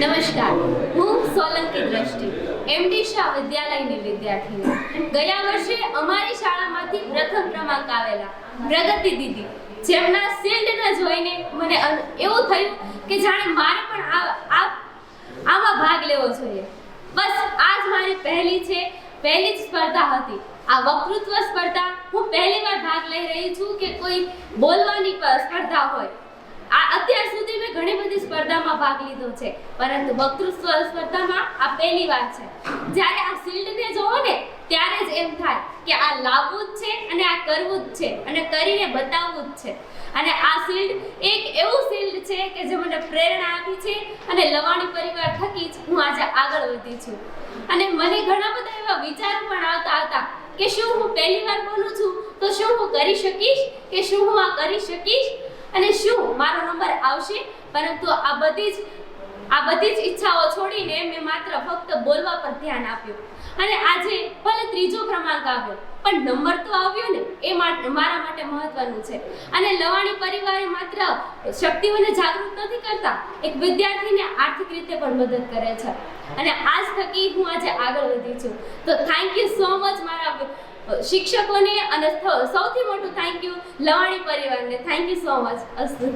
નમસ્કાર, હું સોલંકી દ્રષ્ટિ એમડી શાહ વિદ્યાલયની વિદ્યાર્થીની. ગયા વર્ષે અમારી શાળામાંથી પ્રથમ ક્રમાંક આવેલા પ્રગતિ દીદી, જેમના શિલ્ડને જોઈને મને એવું થયું કે જાણે મારે પણ આ આમાં ભાગ લેવો જોઈએ. બસ, આજ મારી પહેલી છે, પહેલી જ સ્પર્ધા હતી. આ વક્તૃત્વ સ્પર્ધા હું પહેલી વાર ભાગ લઈ રહી છું કે કોઈ બોલવાની સ્પર્ધા હોય આ અત્યાર સુધી મેં ઘણી બધી સ્પર્ધામાં ભાગ લીધો છે. પરંતુ વક્તૃત્વ સ્પર્ધામાં આ પહેલી વાર છે. જ્યારે આ શિલ્ડને જોવો ને, ત્યારે જ એમ થાય કે આ લાવવું જ છે અને આ કરવું જ છે અને કરીને બતાવવું જ છે. અને આ શિલ્ડ એક એવું શિલ્ડ છે કે જે મને પ્રેરણા આપી છે અને લવાણી પરિવાર થકી જ હું આજે આગળ વધી છું. અને મને ઘણા બધા એવા વિચારો પણ આવતા હતા કે શું હું પહેલી વાર બોલું છું? તો શું હું કરી શકીશ? કે શું હું આ કરી શકીશ? અને શું? મારો નંબર આવશે? પરંતુ આ બધી જ, આ બધી જ ઈચ્છાઓ છોડીને મેં માત્ર ફક્ત બોલવા પર ધ્યાન આપ્યું. અને આજે ભલે ત્રીજો ક્રમાંક આવ્યો, પણ નંબર તો આવ્યો ને, એ મારા માટે મહત્વનું છે. અને લવાણી પરિવારે માત્ર શક્તિઓને જાગૃત નથી કરતા, એક વિદ્યાર્થીને આર્થિક રીતે પણ મદદ કરે છે. અને આજ થકી હું આજે આગળ વધી છું. તો થેન્ક યુ સો મચ મારા શિક્ષકોને અને સૌથી મોટું થેન્ક યુ લવાણી પરિવારને. થેન્ક યુ સો મચ અસ્તુ.